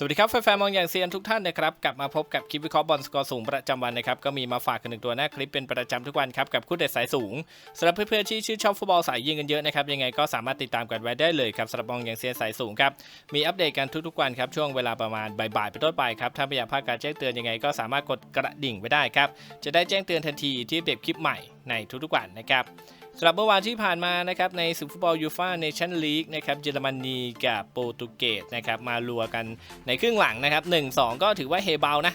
สวัสดีครับแฟนๆมองอย่างเซียนทุกท่านนะครับกลับมาพบกับคลิปวิเคราะห์บอลสกอร์สูงประจำวันนะครับก็มีมาฝากกันหนึ่งตัวหน้าคลิปเป็นประจำทุกวันครับกับคู่เด็ดสายสูงสำหรับเพื่อนๆที่ชื่นชอบฟุตบอลสายยิงกันเยอะนะครับยังไงก็สามารถติดตามกันไว้ได้เลยครับสำหรับมองอย่างเซียนสายสูงครับมีอัปเดตกันทุกๆวันครับช่วงเวลาประมาณบ่ายๆเป็นต้นไปครับถ้าไม่อยากพลาดการแจ้งเตือนยังไงก็สามารถกดกระดิ่งไว้ได้ครับจะได้แจ้งเตือนทันทีที่อัปเดตคลิปใหม่ในทุกๆวันนะครับ สำหรับเมื่อวานที่ผ่านมานะครับในศึกฟุตบอลยูฟ่าเนชั่นลีกนะครับเยอรมนีกับโปรตุเกสนะครับมาลัวกันในครึ่งหลังนะครับ1-2 ก็ถือว่าเฮเบานะ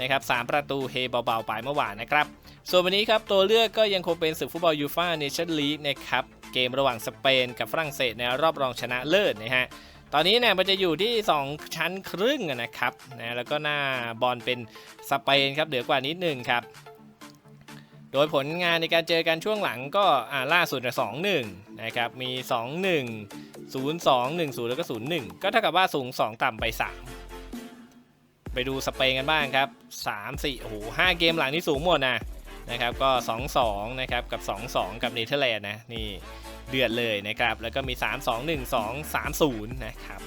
นะครับสามประตูเฮเบาๆไปเมื่อวานนะครับ ส่วนวันนี้ครับตัวเลือกก็ยังคงเป็นศึกฟุตบอลยูฟ่าเนชั่นลีกนะครับเกมระหว่างสเปนกับฝรั่งเศสในรอบรองชนะเลิศนะฮะตอนนี้เนี่ยมันจะอยู่ที่ 2 ชั้นครึ่งนะครับนะแล้วก็หน้าบอลเป็นสเปนครับเหนือกว่านิดนึงครับ โดยผลงานในการเจอกันช่วงหลังก็ล่าสุดสองหนึ่งนะครับมี 2 1 0 2 1 0 แล้วก็ 0 1 ก็เท่ากับว่าสูง 2 ต่ำไป 3 ไปดูสเปนกันบ้างครับ 3 4 โอ้โห5เกมหลังนี่สูงหมดนะนะครับก็ 2 2 นะครับ กับ 2 2 กับเนเธอร์แลนด์นะ นี่เดือดเลยนะครับ แล้วก็มี 3 2 1 2 3 0 นะครับ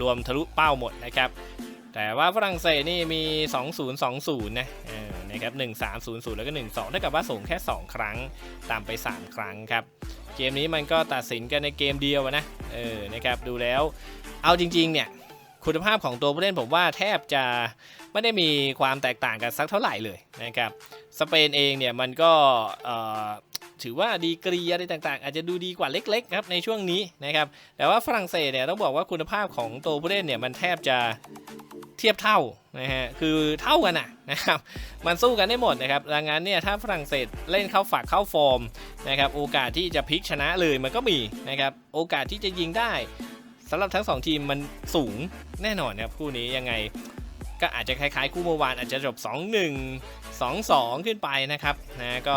รวมทะลุเป้าหมดนะครับ แต่ว่าฝรั่งเศสนี่มี 2020 นะเออนะครับ 1300 แล้วก็ 12เท่ากับว่าสูงแค่ 2 ครั้ง ตามไป 3 ครั้งครับ เกมนี้มันก็ตัดสินกันในเกมเดียวนะ เออ นะครับ ดูแล้ว เอาจริง ๆ เนี่ย คุณภาพของตัวผู้เล่นผมว่าแทบจะไม่ได้มีความแตกต่างกันสักเท่าไหร่เลยนะครับ สเปนเองเนี่ยมันก็ถือว่าดีกรีอะไรต่างๆ อาจจะดูดีกว่าเล็ก ๆ ครับในช่วงนี้นะครับ แต่ว่าฝรั่งเศสเนี่ยต้องบอกว่าคุณภาพของตัวผู้เล่นเนี่ยมันแทบจะ เทียบเท่านะฮะคือเท่ากันนะนะครับมันสู้กันได้หมดนะครับดังนั้นเนี่ยถ้าฝรั่งเศสเล่นเข้าฝักเข้าฟอร์มนะครับโอกาสที่จะพลิกชนะเลยมันก็มีนะครับโอกาสที่จะยิงได้สำหรับทั้งสองทีมมันสูงแน่นอนนะครับคู่นี้ยังไงก็อาจจะคล้ายๆคู่เมื่อวานอาจจะจบ 2-1 2-2 ขึ้นไปนะครับนะก็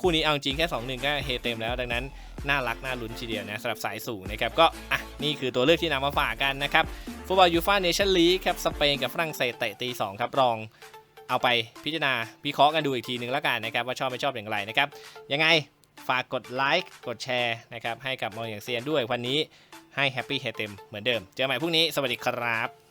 คู่นี้เอาจริงแค่ 2-1 ก็เฮเต็มแล้วดังนั้นน่ารักน่าลุ้นทีเดียวนะสำหรับสายสูงนะครับก็อะนี่คือตัวเลือกที่นำมาฝากกันนะครับ ฟุตบอลยูฟ่าเนชั่นลีกครับสเปนกับฝรั่งเศสเตะตีสองครับลองเอาไปพิจารณาพิเคราะห์กันดูอีกทีหนึ่งแล้วกันนะครับว่าชอบไม่ชอบอย่างไรนะครับยังไงฝากกดไลค์กดแชร์นะครับให้กับมองอย่างเซียนด้วยวันนี้ให้แฮปปี้เฮเต็มเหมือนเดิม เจอกันใหม่พรุ่งนี้สวัสดีครับ